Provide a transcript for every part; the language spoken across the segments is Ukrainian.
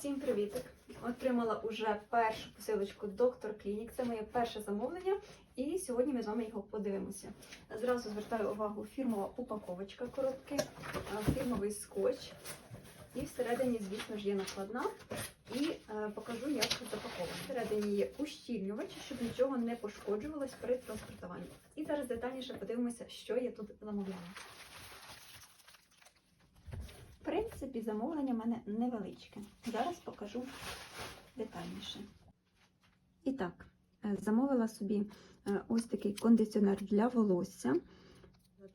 Всім привітик! Отримала уже першу посилочку Доктор Клінік. Це моє перше замовлення, і сьогодні ми з вами його подивимося. Зразу звертаю увагу фірмова упаковочка коробки, фірмовий скотч. І всередині, звісно ж, є накладна. І е, покажу, як запаковано. Всередині є ущільнювач, щоб нічого не пошкоджувалось при транспортуванні. І зараз детальніше подивимося, що я тут замовляла. В принципі, замовлення в мене невеличке. Зараз покажу детальніше. І так, е, замовила собі е, ось такий кондиціонер для волосся.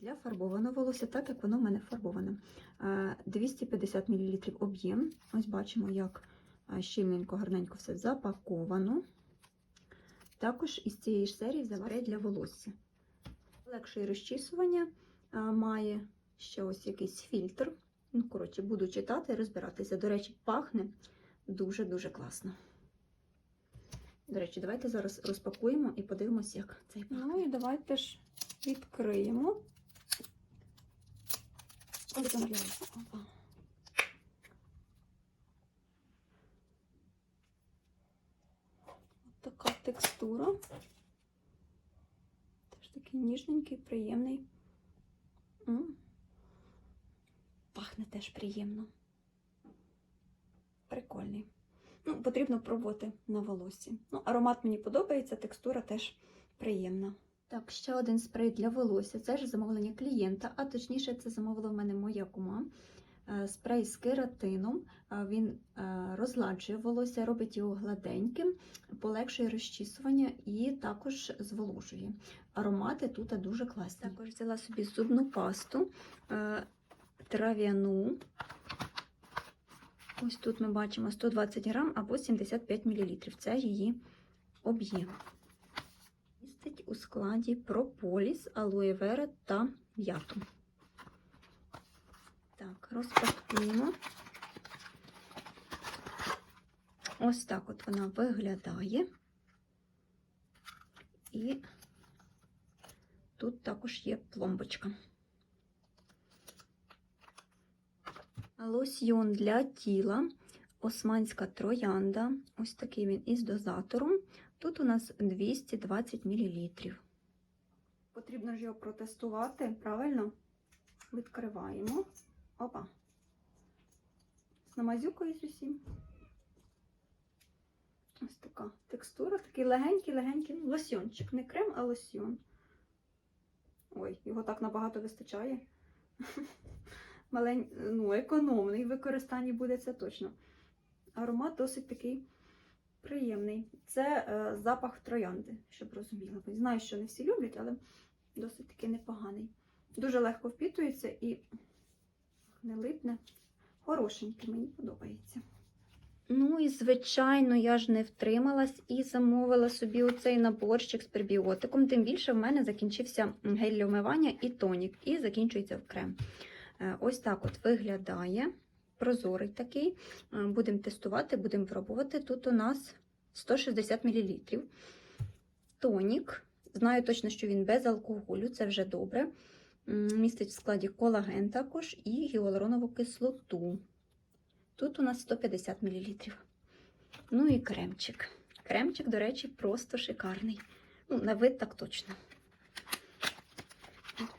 Для фарбованого волосся, так як воно в мене фарбоване. Е, 250 мл об'єм. Ось бачимо, як е, щільненько, гарненько все запаковано. Також із цієї ж серії заваре для волосся. Легше розчісування е, має ще ось якийсь фільтр. Ну, коротше, буду читати розбиратися. До речі, пахне дуже-дуже класно. До речі, давайте зараз розпакуємо і подивимося, як цей пахне. Ну і давайте ж відкриємо. Опа. Ось така текстура. Теж такий ніжненький, приємний. М. Пахне теж приємно. Прикольний. Ну, потрібно пробувати на волоссі. Ну, аромат мені подобається, текстура теж приємна. Так, ще один спрей для волосся. Це ж замовлення клієнта, а точніше, це замовила в мене моя кума. Е, Спрей з кератином. Е, Він е, розладжує волосся, робить його гладеньким, полегшує розчісування і також зволожує. Аромати тут дуже класні. Також взяла собі зубну пасту трав'яну. Ось тут ми бачимо 120 грам або 75 мл. Це її об'єм. Містить у складі прополіс, алоє вера та м'яту. Так, розпакуємо. Ось так от вона виглядає. І тут також є пломбочка. Лосьйон для тіла, османська троянда. Ось такий він із дозатором. Тут у нас 220 мл. Потрібно ж його протестувати, правильно? Відкриваємо. Опа. Намазюкаюсь усім. Ось така текстура, такий легенький-легенький лосьончик. Не крем, а лосьйон. Ой, його так набагато вистачає. Малень... ну, економний в використанні буде це точно. Аромат досить такий приємний. Це е, запах троянди, щоб розуміли. Знаю, що не всі люблять, але досить таки непоганий. Дуже легко впітується і не липне. Хорошенький, мені подобається. Ну і, звичайно, я ж не втрималась і замовила собі оцей наборчик з пребіотиком. Тим більше в мене закінчився гель для вмивання і тонік, і закінчується в крем. Е, Ось так от виглядає. Прозорий такий. Е, Будемо тестувати, будемо пробувати. Тут у нас 160 мл. Тонік. Знаю точно, що він без алкоголю, це вже добре. Містить в складі колаген також і гіалуронову кислоту. Тут у нас 150 мл. Ну і кремчик. Кремчик, до речі, просто шикарний. Ну, на вид так точно.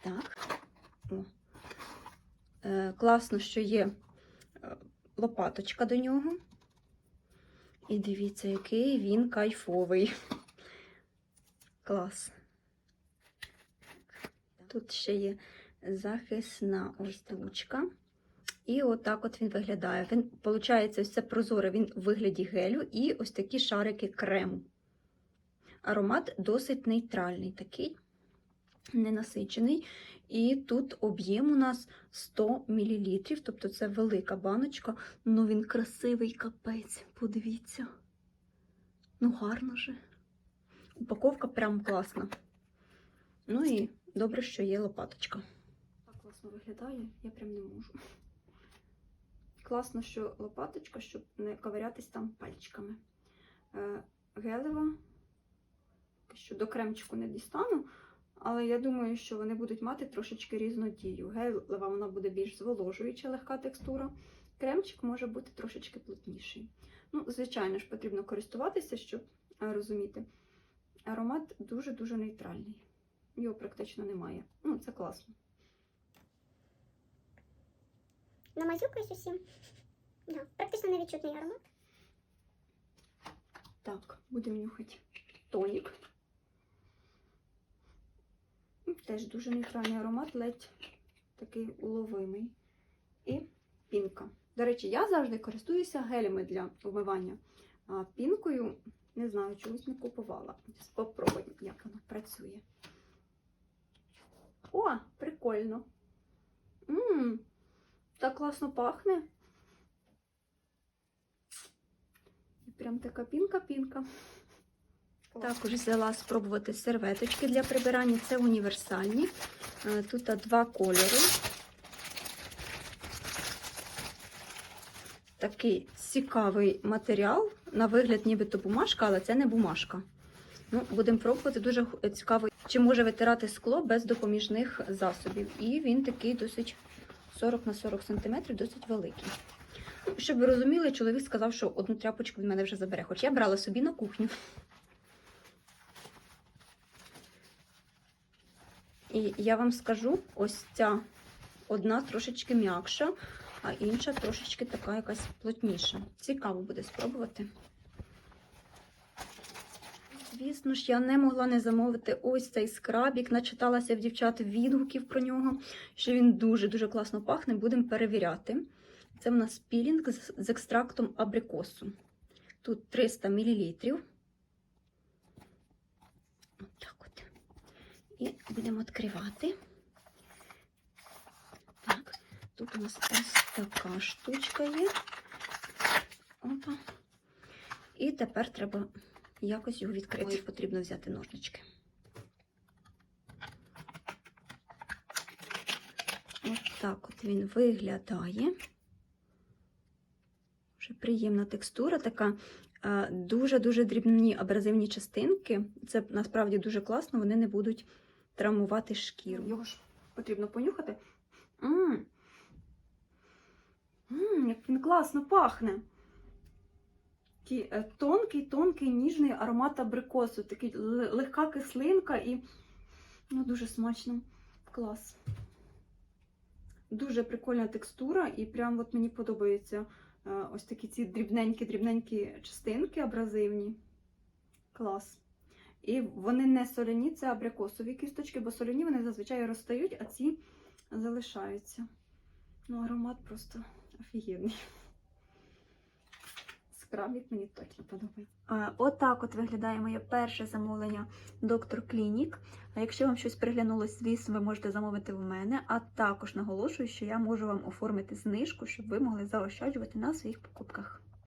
Так. Е, класно, що є е, лопаточка до нього. І дивіться, який він кайфовий. Клас. Тут ще є захисна ось ручка. І отак от він виглядає. Він, виходить, це прозоре, він в вигляді гелю і ось такі шарики крему. Аромат досить нейтральний такий, ненасичений. І тут об'єм у нас 100 мл, тобто це велика баночка. Ну він красивий капець, подивіться. Ну, гарно же. Упаковка прям класна. Ну і добре, що є лопаточка. Так класно виглядає, я прям не можу. Класно, що лопаточка, щоб не ковирятись там пальчиками. Е, Гелева, що до кремчику не дістану, але я думаю, що вони будуть мати трошечки різну дію. Гелева вона буде більш зволожуюча, легка текстура, Кремчик може бути трошечки плотніший. Ну, звичайно ж, потрібно користуватися, щоб е, розуміти. Аромат дуже-дуже нейтральний. Його практично немає. Ну, це класно. Намазюкаюсь усім. Да, практично невідчутний аромат. Так, будемо нюхати тонік. Теж дуже нейтральний аромат, ледь такий уловимий. І пінка. До речі, я завжди користуюся гелями для вмивання. А пінкою, не знаю, чогось не купувала. Спробуємо, як воно працює. О, прикольно. Мм, так класно пахне. Прям така пінка-пінка. Також взяла спробувати серветочки для прибирання. Це універсальні. Е, Тут два кольори. Такий цікавий матеріал. На вигляд, нібито бумажка, але це не бумажка. Ну, будемо пробувати. Дуже цікаво, чи може витирати скло без допоміжних засобів. І він такий досить 40 на 40 см, досить великий. Щоб ви розуміли, чоловік сказав, що одну тряпочку від мене вже забере. Хоч я брала собі на кухню. І я вам скажу, ось ця одна трошечки м'якша, а інша трошечки така якась плотніша. Цікаво буде спробувати. Звісно ж, я не могла не замовити ось цей скрабік. Начиталася в дівчат відгуків про нього, що він дуже-дуже класно пахне. Будемо перевіряти. Це в нас пілінг з, екстрактом абрикосу. Тут 300 мл. От. І будемо відкривати. Так, тут у нас ось така штучка є. Опа. І тепер треба якось його відкрити. Ой, потрібно взяти ножнички. Ось так от він виглядає. Вже приємна текстура, така дуже-дуже дрібні абразивні частинки. Це насправді дуже класно, вони не будуть травмувати шкіру. Його ж потрібно понюхати. М. М, як він класно пахне. Такий е, тонкий, тонкий, ніжний аромат абрикосу, такий легка кислинка і ну, дуже смачно. Клас. Дуже прикольна текстура, і прям от мені подобаються е, ось такі ці дрібненькі-дрібненькі частинки абразивні. Клас. І вони не соляні, це абрикосові кісточки, бо соляні вони зазвичай розстають, а ці залишаються. Ну, аромат просто офігенний. Скрабік мені точно подобається. Отак от виглядає моє перше замовлення Доктор Клінік. А якщо вам щось приглянулось, звісно, ви можете замовити в мене. А також наголошую, що я можу вам оформити знижку, щоб ви могли заощаджувати на своїх покупках.